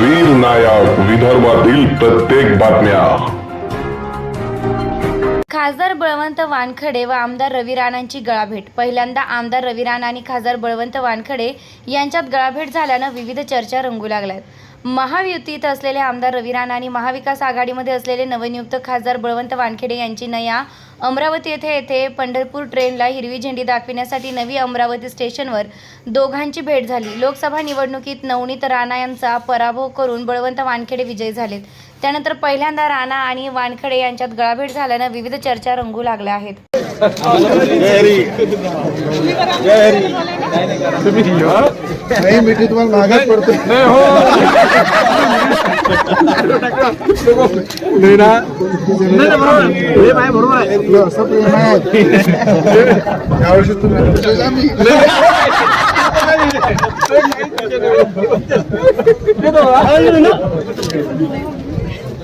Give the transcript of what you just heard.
वीर नायक विदर्भातील प्रत्येक बातम्या. खासदार बळवंत वानखडे व आमदार रवी राणांची गळाभेट. पहिल्यांदा आमदार रवी राणा आणि खासदार बळवंत वानखडे यांच्यात गळाभेट झाल्यानं विविध चर्चा रंगू लागल्यात. महायुतीत असलेले आमदार रवी राणा आणि महाविकास आघाडीमध्ये असलेले नवनियुक्त खासदार बळवंत वानखेडे यांची नया अमरावती येथे येथे पंढरपूर ट्रेनला हिरवी झेंडी दाखविण्यासाठी नवी अमरावती स्टेशनवर दोघांची भेट झाली. लोकसभा निवडणुकीत नवनीत राणा यांचा पराभव करून बळवंत वानखेडे विजयी झालेत. त्यानंतर पहिल्यांदा राणा आणि वानखेडे यांच्यात गळाभेट झाल्यानं विविध चर्चा रंगू लागल्या आहेत. नाही मिठी तुम्हाला मागास पडतो आपलं असं प्रेम आहे. यावर्षी तुम्ही भेटले